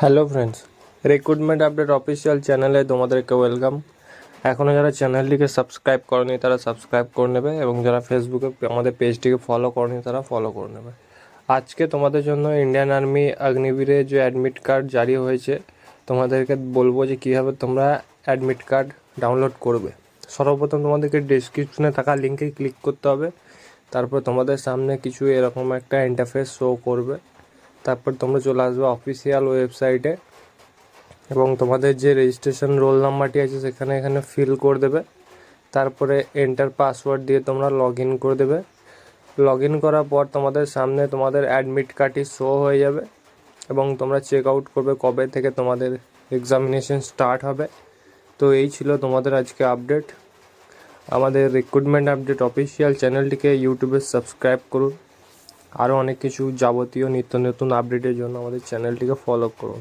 Hello friends recruitment update official চ্যানেলে তোমাদেরকে welcome এখনও যারা চ্যানেলটিকে সাবস্ক্রাইব করনি, তারা সাবস্ক্রাইব করে নেবে এবং যারা ফেসবুকে আমাদের পেজটিকে ফলো করনি, তারা ফলো করে নেবে। আজকে তোমাদের জন্য ইন্ডিয়ান আর্মি অগ্নিবীরে যে অ্যাডমিট কার্ড জারি হয়েছে, তোমাদেরকে বলব যে কীভাবে তোমরা অ্যাডমিট কার্ড ডাউনলোড করবে। সর্বপ্রথম তোমাদেরকে ডিসক্রিপশনে থাকা লিঙ্কে ক্লিক করতে হবে। তারপর তোমাদের সামনে কিছু এরকম একটা ইন্টারফেস শো করবে। তারপর তোমরা চলে আসবে অফিসিয়াল ওয়েবসাইটে এবং তোমাদের যে রেজিস্ট্রেশন রোল নাম্বারটি আছে সেখানে এখানে ফিল করে দেবে। তারপরে এন্টার পাসওয়ার্ড দিয়ে তোমরা লগ ইন করে দেবে। লগ ইন করার পর তোমাদের সামনে তোমাদের অ্যাডমিট কার্ডটি শো হয়ে যাবে এবং তোমরা চেক আউট করবে কবে থেকে তোমাদের এক্সামিনেশন স্টার্ট হবে। তো এই ছিল তোমাদের আজকে আপডেট আমাদের রিক্রুটমেন্ট আপডেট অফিসিয়াল চ্যানেলটিকে ইউটিউবে সাবস্ক্রাইব করুন। আরও অনেক কিছু যাবতীয় নিত্য নতুন আপডেটের জন্য আমাদের চ্যানেলটিকে ফলো করুন।